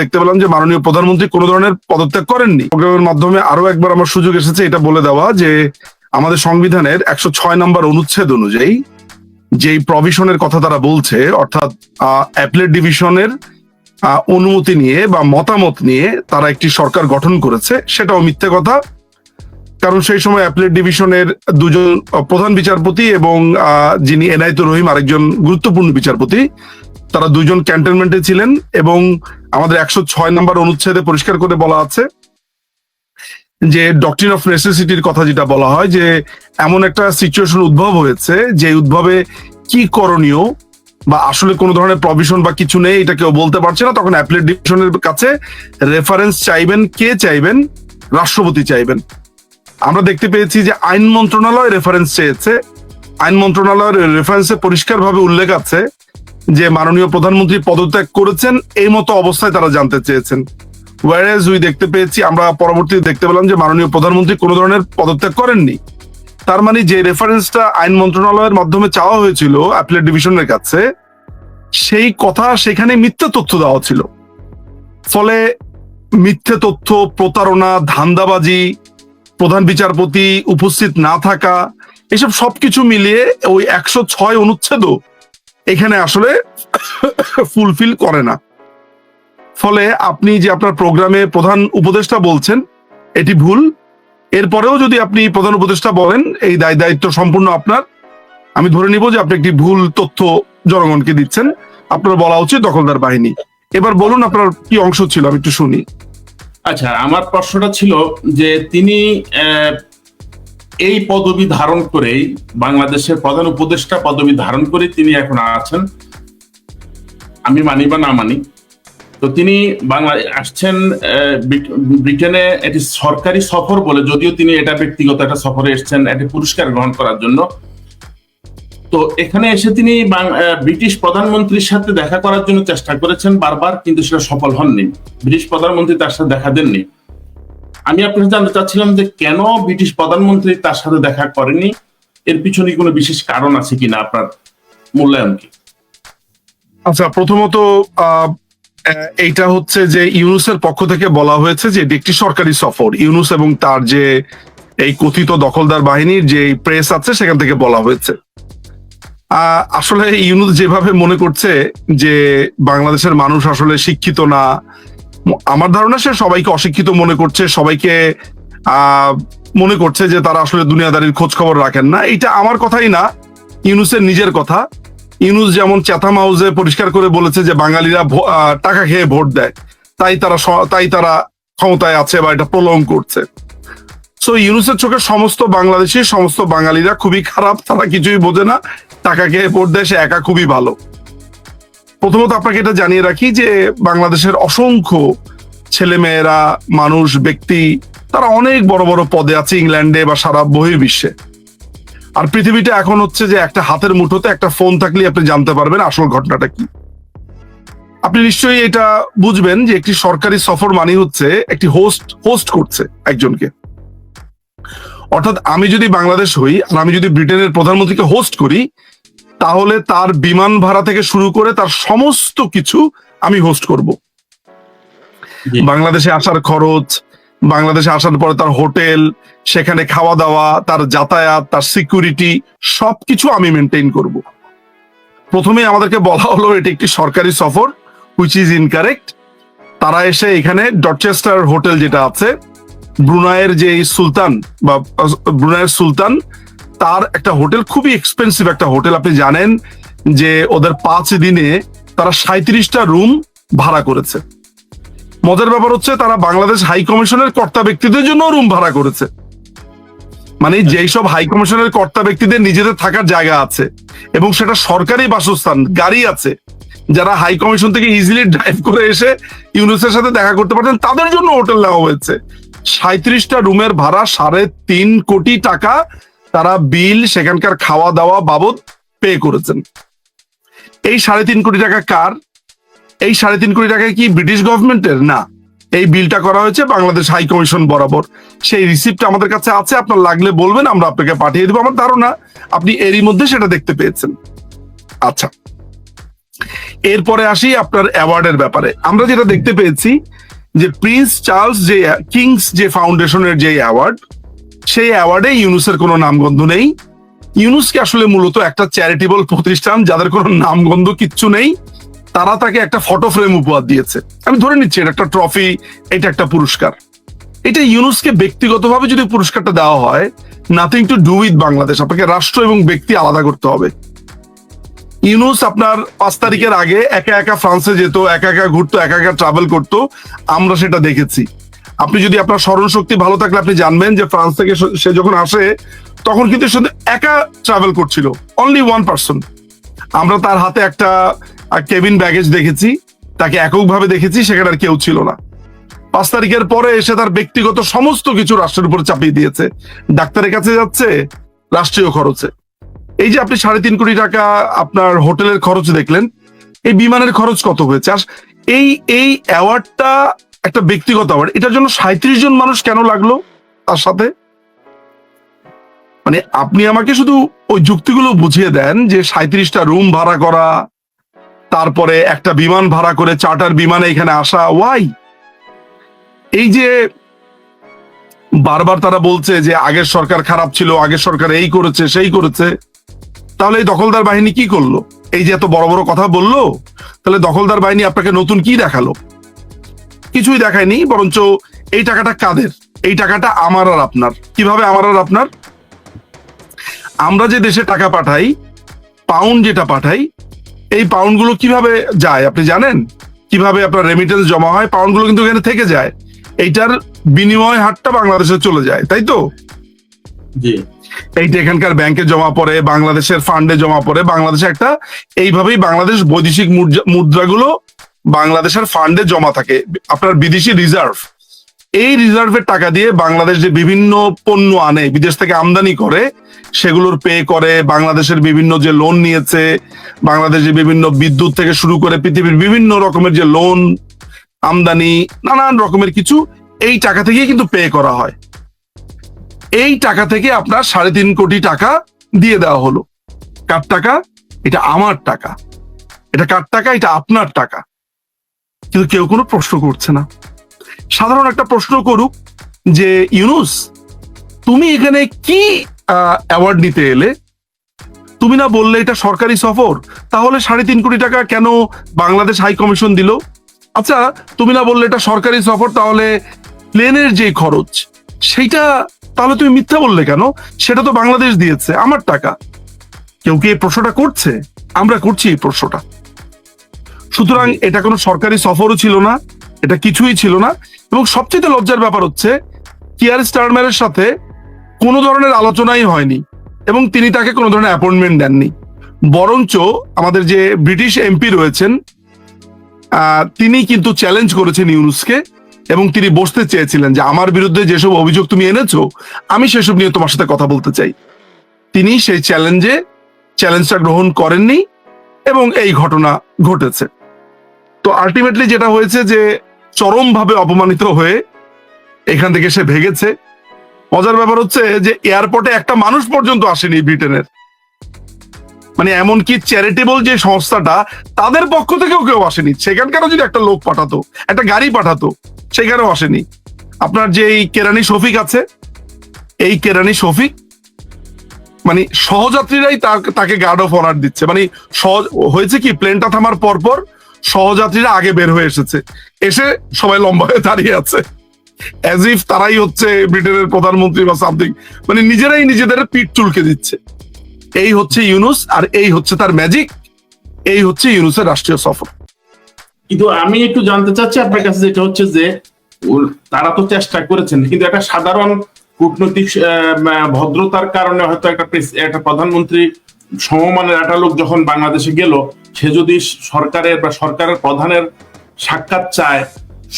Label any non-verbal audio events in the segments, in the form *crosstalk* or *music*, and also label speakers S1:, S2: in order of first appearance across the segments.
S1: দেখতে পেলাম যে মাননীয় প্রধানমন্ত্রী কোনো ধরনের পদত্যাগ করেননি। প্রোগ্রামের মাধ্যমে আরও একবার আমার সুযোগ এসেছে এটা বলে দেওয়া যে আমাদের সংবিধানের একশো ছয় নম্বর অনুচ্ছেদ অনুযায়ী যেই প্রভিশনের কথা তারা বলছে, অর্থাৎ অ্যাপলেট ডিভিশনের অনুমতি নিয়ে বা মতামত নিয়ে তারা একটি সরকার গঠন করেছে, সেটাও মিথ্যে কথা। কারণ সেই সময় অ্যাপলেট ডিভিশনের দুজন প্রধান বিচারপতি এবং যিনি এনায়তুর রহিম, আরেকজন গুরুত্বপূর্ণ বিচারপতি তারা দুজন ক্যান্টনমেন্টে ছিলেন এবং আমাদের একশো ছয় নম্বর অনুচ্ছেদে পরিষ্কার করে বলা আছে যে ডক্টরিন অফ নেসেসিটির কথা যেটা বলা হয়, যে এমন একটা সিচুয়েশন উদ্ভব হয়েছে যে উদ্ভবে কি করণীয় বা আসলে কোনো ধরনের প্রভিশন বা কিছু নেই, এটা কেউ বলতে পারছে না। তখন অ্যাপলেট ডিভিশনের কাছে রেফারেন্স চাইবেন, কে চাইবেন? রাষ্ট্রপতি চাইবেন। আমরা দেখতে পেয়েছি যে আইন মন্ত্রণালয় রেফারেন্স চেয়েছে। আইন মন্ত্রণালয়ের রেফারেন্সে পরিষ্কারভাবে উল্লেখ আছে যে মাননীয় প্রধানমন্ত্রী পদত্যাগ করেছেন, এই মতো অবস্থায় তারা জানতে চেয়েছেন। ওয়ারেজ উই দেখতে পেয়েছি, আমরা পরবর্তীতে দেখতে পেলাম যে মাননীয় প্রধানমন্ত্রী কোনো ধরনের পদত্যাগ করেননি। তার মানে যে রেফারেন্সটা আইন মন্ত্রণালয়ের মাধ্যমে চাওয়া হয়েছিল অ্যাপলেট ডিভিশনের কাছে, সেই কথা সেখানে মিথ্যা তথ্য দেওয়া ছিল। ফলে মিথ্যে তথ্য, প্রতারণা, ধান্দাবাজি, প্রধান বিচারপতি উপস্থিত না থাকা, এসব সবকিছু মিলিয়ে ওই একশো ছয় অনুচ্ছেদও এখানে আসলে ফুলফিল করে না। ফলে আপনি যে আপনার প্রোগ্রামে প্রধান উপদেষ্টা বলছেন, এটি ভুল। এরপরেও যদি আপনি প্রধান উপদেষ্টা বলেন, এই দায় দায়িত্ব সম্পূর্ণ আপনার। আমি ধরে নিব যে আপনি একটি ভুল তথ্য জনগণকে দিচ্ছেন। আপনার বলা উচিত দখলদার বাহিনী। এবার বলুন আপনার কি অংশ ছিল, আমি একটু শুনি।
S2: আচ্ছা আমার প্রশ্নটা ছিল যে তিনি এই পদবি ধারণ করেই বাংলাদেশের প্রধান উপদেষ্টা পদবি ধারণ করে তিনি এখন আছেন। আমি মানি বা না মানি। তো তিনি বাংলা, আসছেন ব্রিটেনে এটি সরকারি সফর বলে যদিও তিনি এটা ব্যক্তিগত একটা সফরে এসেছেন, একটি পুরস্কার গ্রহণ করার জন্য। তো এখানে এসে তিনি ব্রিটিশ প্রধানমন্ত্রীর সাথে দেখা করার জন্য চেষ্টা করেছেন বারবার, কিন্তু সেটা সফল হননি। ব্রিটিশ প্রধানমন্ত্রী তার সাথে দেখা দেননি। আমি আপনার কাছে জানতে চাচ্ছিলাম যে কেন ব্রিটিশ প্রধানমন্ত্রী তার সাথে দেখা করেনি? এর পিছনে কোনো বিশেষ কারণ আছে কিনা আপনার মূল্যায়ন কি?
S1: আচ্ছা প্রথমত এইটা হচ্ছে যে ইউনুসের পক্ষ থেকে বলা হয়েছে যে একটি সরকারি সফর। ইউনুস এবং তার যে এই কথিত দখলদার বাহিনীর যে প্রেস আছে, সেখান থেকে বলা হয়েছে। আসলে ইউনুস যেভাবে মনে করছে যে বাংলাদেশের মানুষ আসলে শিক্ষিত না আমার ধারণা সে সবাইকে অশিক্ষিত মনে করছে, সবাইকে মনে করছে যে তারা আসলে দুনিয়াদারির খোঁজ খবর রাখেন না। এটা আমার কথাই না, ইউনুসের নিজের কথা। ইউনুস যেমন চ্যাথাম হাউসে পরিষ্কার করে বলেছে যে বাঙালিরা টাকা খেয়ে ভোট দেয়, তাই তারা তাই তারা ক্ষমতায় আছে বা এটা প্রলং করছে। সো ইউনুসের চোখে সমস্ত বাংলাদেশি, সমস্ত বাঙালিরা খুবই খারাপ, তারা কিছুই বোঝে না। টাকা খেয়ে ভোট দেয়, সে একা খুবই ভালো। প্রথমত আপনাকে এটা জানিয়ে রাখি যে বাংলাদেশের অসংখ্য ছেলেমেয়েরা, মানুষ, ব্যক্তি, তারা অনেক বড় বড় পদে আছে ইংল্যান্ডে বা সারা বহির্বিশ্বে। আর পৃথিবীটা এখন হচ্ছে যে একটা হাতের মুঠোতে একটা ফোন থাকলে আপনি জানতে পারবেন আসল ঘটনাটা কি। আপনি নিশ্চয়ই এটা বুঝবেন যে একটি সরকারি সফর মানে হচ্ছে একটি হোস্ট হোস্ট করছে একজনকে। অর্থাৎ আমি যদি বাংলাদেশ হই আর আমি যদি ব্রিটেনের প্রধানমন্ত্রীকে হোস্ট করি তাহলে তার বিমান ভাড়া থেকে শুরু করে তার সমস্ত কিছু আমি হোস্ট করব। বাংলাদেশে আসার খরচ বাংলাদেশে আসার পরে তার হোটেল সেখানে খাওয়া দাওয়া তার যাতায়াত তার সিকিউরিটি সবকিছু আমি মেনটেন করব। প্রথমে আমাদেরকে বলা হলো এটি একটি সরকারি সফর হুইচ ইজ ইনকারেক্ট তারা এসে এখানে ডটচেস্টার হোটেল যেটা আছে ব্রুনায়ের যে সুলতান বা ব্রুনায়ের সুলতান তার একটা হোটেল, খুবই এক্সপেন্সিভ একটা হোটেল, আপনি জানেন যে ওদের পাঁচ দিনে তারা সাঁত্রিশটা রুম ভাড়া করেছে। মজার ব্যাপার হচ্ছে তারা বাংলাদেশ হাই কমিশনের কর্তা ব্যক্তিদের জন্য রুম ভাড়া করেছে। মানে যেই সব হাই কমিশনের কর্তা ব্যক্তিদের নিজেদের থাকার জায়গা আছে এবং সেটা সরকারি বাসস্থান, গাড়ি আছে, যারা হাই কমিশন থেকে ইজিলি ড্রাইভ করে এসে ইউনুসের সাথে দেখা করতে পারতেন, তাদের জন্য হোটেল নেওয়া হয়েছে। সাঁত্রিশটা রুমের ভাড়া সাড়ে তিন কোটি টাকা তারা বিল, সেখানকার খাওয়া দাওয়া বাবদ পে করেছেন। এই সাড়ে তিন কোটি টাকা কার? এই সাড়ে তিন কোটি টাকা কি ব্রিটিশ গভর্নমেন্টের না। এই বিলটা করা হয়েছে বাংলাদেশ হাই কমিশন বরাবর। সেই রিসিপ্ট আমাদের কাছে আছে, আপনার লাগলে বলবেন, আমরা আপনাকে পাঠিয়ে দেবো। আমার ধারণা, আপনি এরই মধ্যে সেটা দেখতে পেয়েছেন। আচ্ছা। এরপরে আসি আপনার অ্যাওয়ার্ডের ব্যাপারে। আমরা যেটা দেখতে পেয়েছি যে প্রিন্স চার্লস যে কিংস যে ফাউন্ডেশনের যে অ্যাওয়ার্ড সেই অ্যাওয়ার্ডে ইউনুসের কোনো নামগন্ধ নেই। ইউনুসকে আসলে মূলত একটা চ্যারিটেবল প্রতিষ্ঠান, যাদের কোনো নামগন্ধ কিচ্ছু নেই, তারা তাকে একটা ফটো ফ্রেম উপহার দিয়েছে। আমি ধরে নিচ্ছি, এটা একটা ট্রফি এটা একটা পুরস্কার। এটা ইউনুসকে ব্যক্তিগতভাবে যদি পুরস্কারটা দেওয়া হয় nothing to do with Bangladesh, আপনাকে রাষ্ট্র এবং ব্যক্তি আলাদা করতে হবে। ইউনুস আপনার পাঁচ তারিখের আগে একা একা ফ্রান্সে যেত, একা একা ঘুরতো, একা একা ট্রাভেল করতো, আমরা সেটা দেখেছি। আপনি যদি আপনার স্মরণ শক্তি ভালো থাকলে আপনি জানবেন যে ফ্রান্স থেকে সে- যখন আসে, তখন কিন্তু সে একা ট্রাভেল করছিল অনলি ওয়ান পার্সন আমরা তার হাতে একটা কেবিন ব্যাগেজ দেখেছি, তাকে এককভাবে দেখেছি, সেখানে আর কেউ ছিল না। পাঁচ তারিখের পরে এসে তার ব্যক্তিগত সমস্ত কিছু রাষ্ট্রের উপর চাপিয়ে দিয়েছে। ডাক্তারের কাছে যাচ্ছে, রাষ্ট্রীয় খরচে। এই যে আপনি সাড়ে তিন কোটি টাকা আপনার হোটেলের খরচ দেখলেন, এই বিমানের খরচ কত হয়েছে? আর এই এই অ্যাওয়ার্ডটা একটা ব্যক্তিগত অ্যাওয়ার্ড এটার জন্য সাঁত্রিশ জন মানুষ কেন লাগল তার সাথে? মানে আপনি আমাকে শুধু ওই যুক্তিগুলো বুঝিয়ে দেন যে সাঁত্রিশটা রুম ভাড়া করা, তারপরে একটা বিমান ভাড়া করে চার্টার বিমানে এখানে আসা ওয়াই এই যে বারবার তারা বলছে যে আগের সরকার খারাপ ছিল, আগের সরকার এই করেছে, সেই করেছে, তাহলে এই দখলদার বাহিনী কি করল? এই যে এত বড় বড় কথা বলল, তাহলে দখলদার বাহিনী আপনাকে নতুন কি দেখাল? কিছুই দেখায়নি বরঞ্চ এই টাকাটা কাদের? এই টাকাটা আমার আর আপনার। কীভাবে আমার আর আপনার? আমরা যে দেশে টাকা পাঠাই পাউন্ড যেটা পাঠাই এই পাউন্ডগুলো কীভাবে যায় আপনি জানেন? কীভাবে আপনার রেমিটেন্স জমা হয় পাউন্ডগুলো কিন্তু এখানে থেকে যায়। এইটার বিনিময় হারটা বাংলাদেশে চলে যায় তাই তো?
S2: জি।
S1: এইটা এখানকার ব্যাংকে জমা পড়ে বাংলাদেশের ফান্ডে জমা পড়ে বাংলাদেশে একটা এইভাবেই বাংলাদেশ বৈদেশিক মুদ্রা- মুদ্রাগুলো বাংলাদেশের ফান্ডে জমা থাকে, আপনার বিদেশি রিজার্ভ এই রিজার্ভের টাকা দিয়ে বাংলাদেশ যে বিভিন্ন পণ্য আনে, বিদেশ থেকে আমদানি করে, সেগুলোর পে করে, বাংলাদেশের বিভিন্ন যে লোন নিয়েছে, বাংলাদেশে বিভিন্ন বিদ্যুৎ থেকে শুরু করে পৃথিবীর বিভিন্ন রকমের যে লোন আমদানি, নানান রকমের কিছু, এই টাকা থেকেই কিন্তু পে করা হয়। এই টাকা থেকে আপনার সাড়ে তিন কোটি টাকা দিয়ে দেওয়া হলো। কার টাকা? এটা আমার টাকা। এটা কার টাকা? এটা আপনার টাকা। কিন্তু কেউ কোনো প্রশ্ন করছে না। সাধারণ একটা প্রশ্ন করুক যে, ইউনুস, তুমি এখানে কি অ্যাওয়ার্ড নিতে এলে? তুমি না বললে এটা সরকারি সফর, তাহলে সাড়ে তিন কোটি টাকা কেন বাংলাদেশ হাই কমিশন দিল? আচ্ছা তুমি না বললে এটা সরকারি সফর, তাহলে প্লেনের যে খরচ, সেইটা, তাহলে তুমি মিথ্যা বললে কেন? সেটা তো বাংলাদেশ দিয়েছে, আমার টাকা। কেউ কি এই প্রশ্নটা করছে? আমরা করছি এই প্রশ্নটা। সুতরাং এটা কোনো সরকারি সফরও ছিল না এটা কিছুই ছিল না। এবং সবচেয়ে লজ্জার ব্যাপার হচ্ছে কিয়ার স্টারম্যানের সাথে কোনো ধরনের আলোচনাই হয়নি এবং তিনি তাকে কোনো ধরনের অ্যাপয়েন্টমেন্ট দেননি। বরঞ্চ আমাদের যে ব্রিটিশ এমপি রয়েছেন তিনি কিন্তু চ্যালেঞ্জ করেছেন ইউনুসকে এবং তিনি বসতে চেয়েছিলেন যে আমার বিরুদ্ধে যেসব অভিযোগ তুমি এনেছো আমি সেসব নিয়ে তোমার সাথে কথা বলতে চাই। তিনি সেই চ্যালেঞ্জে চ্যালেঞ্জটা গ্রহণ করেননি এবং এই ঘটনা ঘটেছে। তো আলটিমেটলি যেটা হয়েছে যে চরমভাবে অপমানিত হয়ে এখান থেকে সে ভেগেছে। মজার ব্যাপার হচ্ছে যে এয়ারপোর্টে একটা মানুষ পর্যন্ত আসেনি ব্রিটেনের। মানে এমনকি চ্যারিটেবল যে সংস্থাটা, তাদের পক্ষ থেকেও কেউ আসেনি। সেখানকারও যদি একটা লোক পাঠাতো, একটা গাড়ি পাঠাতো, সেখানেও আসেনি। আপনার যে এই কেরানি শফিক আছে, এই কেরানি শফিক মানে সহযাত্রীরাই তাকে- গার্ড অফ অনার দিচ্ছে। মানে সহজ হয়েছে কি প্লেনটা থামার পর পর সহযাত্রীরা আগে বের হয়ে এসেছে। এসে সবাই লম্বা হয়ে দাঁড়িয়ে আছে। অ্যাজ ইফ তারাই হচ্ছে ব্রিটেনের প্রধানমন্ত্রী বা সামথিং মানে নিজেরাই নিজেদের পিঠ চুলকে দিচ্ছে। এই হচ্ছে ইউনুস আর এই হচ্ছে তার ম্যাজিক এই হচ্ছে ইউনুসের রাষ্ট্রীয় সফর।
S2: কিন্তু আমি একটু জানতে চাচ্ছি আপনার কাছে যেটা হচ্ছে যে তারা তো চেষ্টা করেছেন, কিন্তু একটা সাধারণ কূটনৈতিক ভদ্রতার কারণে হয়তো একটা একটা প্রধানমন্ত্রী সমমানের একটা লোক যখন বাংলাদেশে গেল, সে যদি সরকারের বা সরকারের প্রধানের সাক্ষাৎ চায়,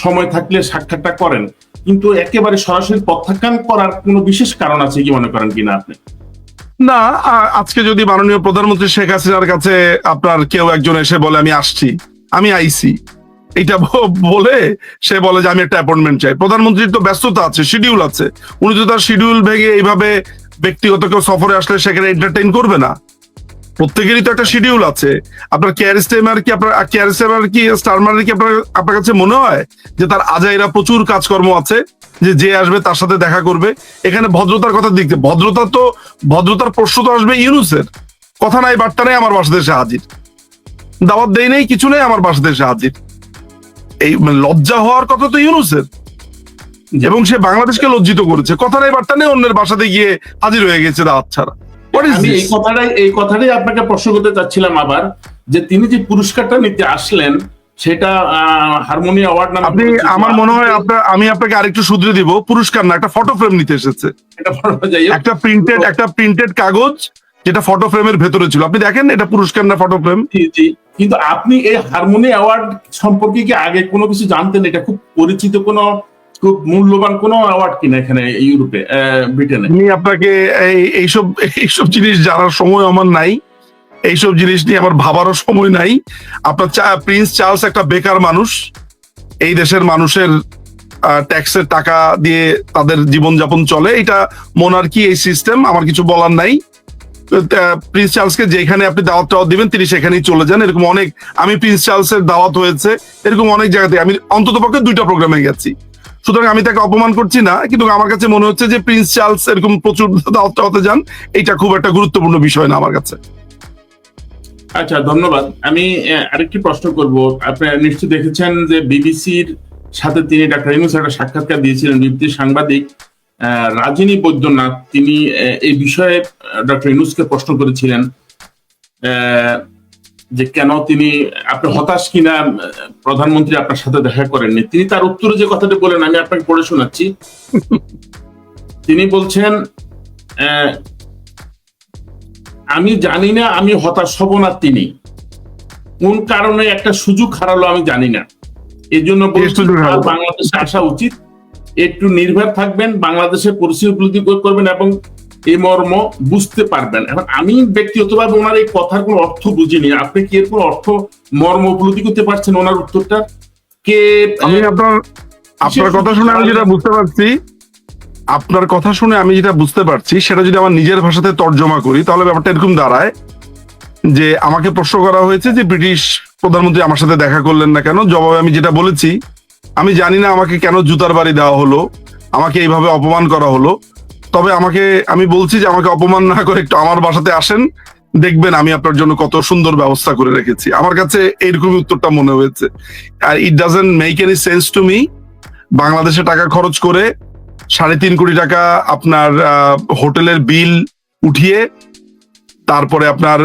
S2: সময় থাকলে সাক্ষাৎটা করেন। কিন্তু একেবারে সরাসরি প্রত্যাখ্যান করার কোনো বিশেষ কারণ আছে কি মনে করেন কিনা আপনি?
S1: না আজকে যদি মাননীয় প্রধানমন্ত্রী শেখ হাসিনার কাছে আপনার কেউ একজন এসে বলে, আমি আসছি, আমি আইসি এটা বলে সে বলে যে, আমি একটা অ্যাপয়েন্টমেন্ট চাই। প্রধানমন্ত্রীর তো ব্যস্ততা আছে শিডিউল আছে। উনি তো তার শিডিউল ভেঙে এইভাবে ব্যক্তিগত কেউ সফরে আসলে সেখানে এন্টারটেইন করবে না। প্রত্যেকেরই তো একটা শিডিউল আছে। আপনার কেয়ারিস্টেমার কি আপনার কেয়ারিস্টেমার কি স্টারমারের কি আপনার আপনার কাছে মনে হয় যে তার আজাইরা প্রচুর কাজকর্ম আছে যে যে আসবে তার সাথে দেখা করবে? এখানে ভদ্রতার কথা দিক দিয়ে- ভদ্রতা তো ভদ্রতার প্রশ্ন তো আসবে ইউনুসের। কথা নাই বার্তা নেই আমার বাসাতে এসে হাজির। দাওয়াত দেই নেই কিছু নেই আমার বাসাতে এসে হাজির। এই মানে লজ্জা হওয়ার কথা তো ইউনুসের। এবং সে বাংলাদেশকে লজ্জিত করেছে। কথা নাই বার্তা নেই অন্যের বাসাতে গিয়ে হাজির হয়ে গেছে দাওয়াত ছাড়া।
S2: আমি এই কথাটাই এই কথাটাই আপনাকে প্রশ্ন করতে চাচ্ছিলাম আবার যে তিনি যে পুরস্কারটা নিতে আসলেন সেটা হারমোনি অ্যাওয়ার্ড নামে
S1: আপনি আমার মনে হয় আপনার আমি আপনাকে আরেকটু শুধরে দিব পুরস্কার না একটা ফটো ফ্রেম নিতে এসেছে। একটা প্রিন্টেড একটা প্রিন্টেড কাগজ যেটা ফটো ফ্রেমের ভেতরে ছিল। আপনি দেখেন এটা পুরস্কার না ফটো ফ্রেম
S2: জি। কিন্তু আপনি এই হারমোনি অ্যাওয়ার্ড সম্পর্কে কি আগে কোনো কিছু জানতেন? এটা খুব পরিচিত কোনো খুব মূল্যবান কোনো অ্যাওয়ার্ড কিনা এখানে ইউরোপে ব্রিটেনে?
S1: আমি আপনাকে এই, এইসব এইসব জিনিস জানার সময় আমার নাই। এইসব জিনিস নিয়ে আমার ভাবারও সময় নাই। আপনার প্রিন্স চার্লস একটা বেকার মানুষ। এই দেশের মানুষের ট্যাক্সের টাকা দিয়ে তাদের জীবনযাপন চলে। এটা মোনার্কি এই সিস্টেম আমার কিছু বলার নাই। প্রিন্স চার্লসকে যেখানে আপনি দাওয়াত টাওয়াত দিবেন, তিনি সেখানেই চলে যান। এরকম অনেক, আমি প্রিন্স চার্লসের দাওয়াত হয়েছে, এরকম অনেক জায়গাতে। আমি অন্তত পক্ষে দুইটা প্রোগ্রামে গেছি। সুতরাং আমি তাকে অপমান করছি না, কিন্তু আমার কাছে মনে হচ্ছে যে প্রিন্স চার্লস এরকম প্রচুর দাওয়াত টাওয়াতে যান এটা খুব একটা গুরুত্বপূর্ণ বিষয় না আমার কাছে।
S2: আচ্ছা ধন্যবাদ। আমি আরেকটি প্রশ্ন করব। আপনি নিশ্চয়ই দেখেছেন যে বিবিসির সাথে তিনি ডাক্তার ইউনুস একটা সাক্ষাৎকার দিয়েছিলেন বিবৃতি সাংবাদিক রাজিনী বৈদ্যনাথ। তিনি এই বিষয়ে ডক্টর ইউনুসকে প্রশ্ন করেছিলেন। যে কেন তিনি আপনি হতাশ কিনা প্রধানমন্ত্রী আপনার সাথে দেখা করেননি? তিনি তার উত্তরে যে কথাটি বলেন আমি আপনাকে পড়ে শোনাচ্ছি। *laughs* তিনি বলছেন আমি জানি না আমি হতাশ হব না তিনি। কোন কারণে একটা সুযোগ হারালো আমি জানি না। এই জন্য? বাংলাদেশে আসা উচিত। একটু নির্ভর থাকবেন বাংলাদেশের পরিস্থিতি উপলব্ধি কর- করবেন এবং এই মর্ম বুঝতে পারবেন। এখন আমি ব্যক্তিগতভাবে ওনার এই কথার কোনো অর্থ বুঝিনি। আপনি কি এর কোনো অর্থ মর্ম উপলব্ধি করতে পারছেন ওনার উত্তরটা? কে
S1: আমি আপনার আপনার কথা শুনে আমি যেটা বুঝতে পারছি আপনার কথা শুনে আমি যেটা বুঝতে পারছি সেটা যদি আমার নিজের ভাষাতে তর্জমা করি তাহলে ব্যাপারটা এরকম দাঁড়ায় যে আমাকে প্রশ্ন করা হয়েছে যে ব্রিটিশ প্রধানমন্ত্রী আমার সাথে দেখা করলেন না কেন? জবাবে আমি যেটা বলেছি আমি জানি না আমাকে কেন জুতার বাড়ি দেওয়া হলো আমাকে এইভাবে অপমান করা হলো। তবে আমাকে, আমি বলছি যে আমাকে অপমান না করে একটু আমার বাসাতে আসেন। দেখবেন আমি আপনার জন্য কত সুন্দর ব্যবস্থা করে রেখেছি। আমার কাছে এইরকমই উত্তরটা মনে হয়েছে। আর it doesn't make any sense to me বাংলাদেশে টাকা খরচ করে সাড়ে তিন কোটি টাকা আপনার হোটেলের বিল উঠিয়ে তারপরে আপনার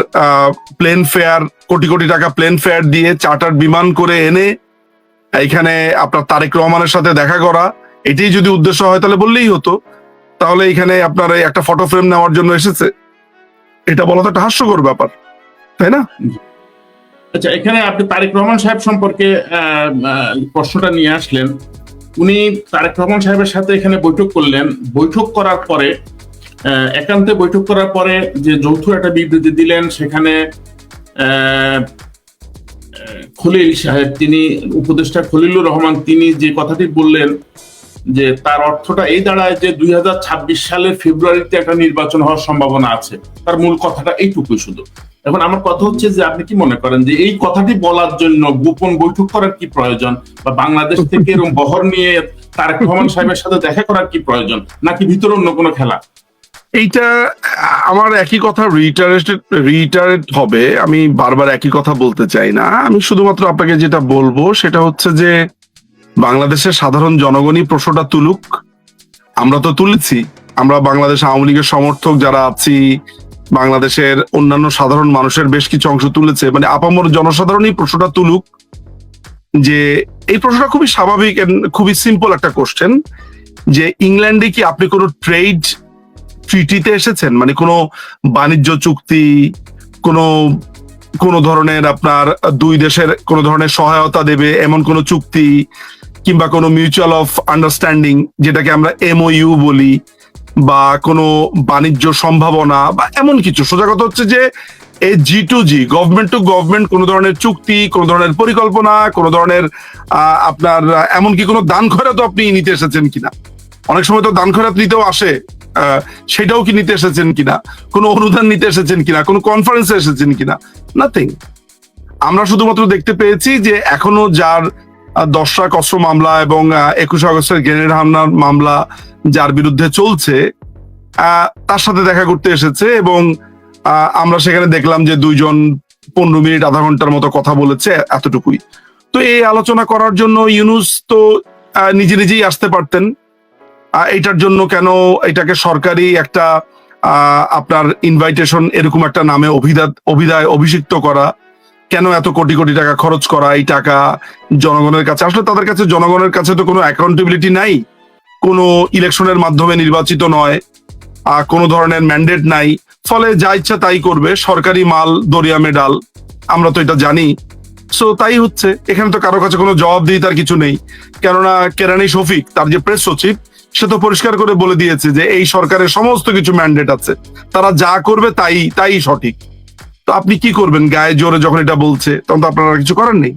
S1: প্লেন ফেয়ার কোটি কোটি টাকা প্লেন ফেয়ার দিয়ে চার্টার বিমান করে এনে এখানে আপনার তারেক রহমানের সাথে দেখা করা, এটাই যদি উদ্দেশ্য হয় তাহলে বললেই হতো। তাহলে এখানে আপনার একটা ফটো ফ্রেম নেওয়ার জন্য এসেছে। এটা বলা তো একটা হাস্যকর ব্যাপার, তাই না?
S2: আচ্ছা এখানে আপনি তারেক রহমান সাহেব সম্পর্কে প্রশ্নটা নিয়ে আসলেন। উনি তারেক রহমান সাহেবের সাথে এখানে বৈঠক করলেন। বৈঠক করার পরে একান্তে বৈঠক করার পরে যে যৌথ একটা বিবৃতি দিলেন, সেখানে খলিল সাহেব, তিনি উপদেষ্টা খলিলুর রহমান, তিনি যে কথাটি বললেন যে তার অর্থটা এই দাঁড়ায় যে দুই হাজার ছাব্বিশ সালের ফেব্রুয়ারিতে একটা নির্বাচন হওয়ার সম্ভাবনা আছে। তার মূল কথাটা এইটুকুই শুধু। এখন আমার কথা হচ্ছে যে আপনি কি মনে করেন যে এই কথাটি বলার জন্য গোপন বৈঠক করার কি প্রয়োজন? বা বাংলাদেশ থেকে এরকম বহর নিয়ে তারেক রহমান সাহেবের সাথে দেখা করার কি প্রয়োজন? নাকি ভিতরে অন্য কোনো খেলা?
S1: এইটা আমার একই কথা রিটারেটেড রিটারেট হবে। আমি বারবার একই কথা বলতে চাই না। আমি শুধুমাত্র আপনাকে যেটা বলব সেটা হচ্ছে যে বাংলাদেশের সাধারণ জনগণই প্রশ্নটা তুলুক। আমরা তো তুলেছি। আমরা বাংলাদেশ আওয়ামী লীগের সমর্থক যারা আছি, বাংলাদেশের অন্যান্য সাধারণ মানুষের বেশ কিছু অংশ তুলেছে। মানে আপামর জনসাধারণই প্রশ্নটা তুলুক যে, এই প্রশ্নটা খুবই স্বাভাবিক খুবই সিম্পল একটা কোশ্চেন যে, ইংল্যান্ডে কি আপনি কোনো ট্রেড ট্রিটিতে এসেছেন? মানে কোনো বাণিজ্য চুক্তি, কোনো কোনো ধরনের আপনার দুই দেশের কোনো ধরনের সহায়তা দেবে, এমন কোনো চুক্তি কিংবা কোনো মিউচুয়াল অফ আন্ডারস্ট্যান্ডিং যেটাকে আমরা এমওইউ বলি বা কোনো বাণিজ্য সম্ভাবনা বা এমন কিছু। সোজা কথা হচ্ছে যে এই G to G government to government কোনো ধরনের চুক্তি, কোনো ধরনের পরিকল্পনা, কোনো ধরনের আপনার, এমনকি কোনো দান খয়রাতও আপনি নিতে এসেছেন কিনা। অনেক সময় তো দান খয়রাত নিতেও আসে। সেটাও কি নিতে এসেছেন কিনা? কোনো অনুদান নিতে এসেছেন কিনা? কোনো কনফারেন্সে এসেছেন কিনা? নাথিং আমরা শুধুমাত্র দেখতে পেয়েছি যে এখনও যার দশটা কষ্ট মামলা এবং একুশে আগস্টের গ্রেনেড হামলার মামলা যার বিরুদ্ধে চলছে তার সাথে দেখা করতে এসেছে এবং আমরা সেখানে দেখলাম যে দুইজন পনেরো মিনিট, আধা ঘণ্টার মতো কথা বলেছে এতটুকুই। তো এই আলোচনা করার জন্য ইউনুস তো নিজে নিজেই আসতে পারতেন। এটার জন্য কেন এটাকে সরকারি একটা আপনার ইনভাইটেশন এরকম একটা নামে অভিদা অভিধায় অভিষিক্ত করা কেন এত কোটি কোটি টাকা খরচ করা এই টাকা জনগণের কাছে? আসলে তাদের কাছে জনগণের কাছে তো কোনো অ্যাকাউন্টেবিলিটি নাই কোনো ইলেকশনের মাধ্যমে নির্বাচিত নয় আহ, কোনো ধরনের ম্যান্ডেট নাই ফলে যা ইচ্ছা তাই করবে সরকারি মাল দরিয়া মেডাল আমরা তো এটা জানি। সো তাই হচ্ছে এখানে তো কারও কাছে কোনো জবাব দিয়ে তার কিছু নেই কেননা কেরানি শফিক তার যে প্রেস সচিব সে তো পরিষ্কার করে বলে দিয়েছে যে এই সরকারের সমস্ত কিছু ম্যান্ডেট আছে। তারা যা করবে তাই তাই সঠিক। তো আপনি কি করবেন? গায়ে জোরে যখন এটা বলছে, তখন তো আপনারা কিছু করার নেই।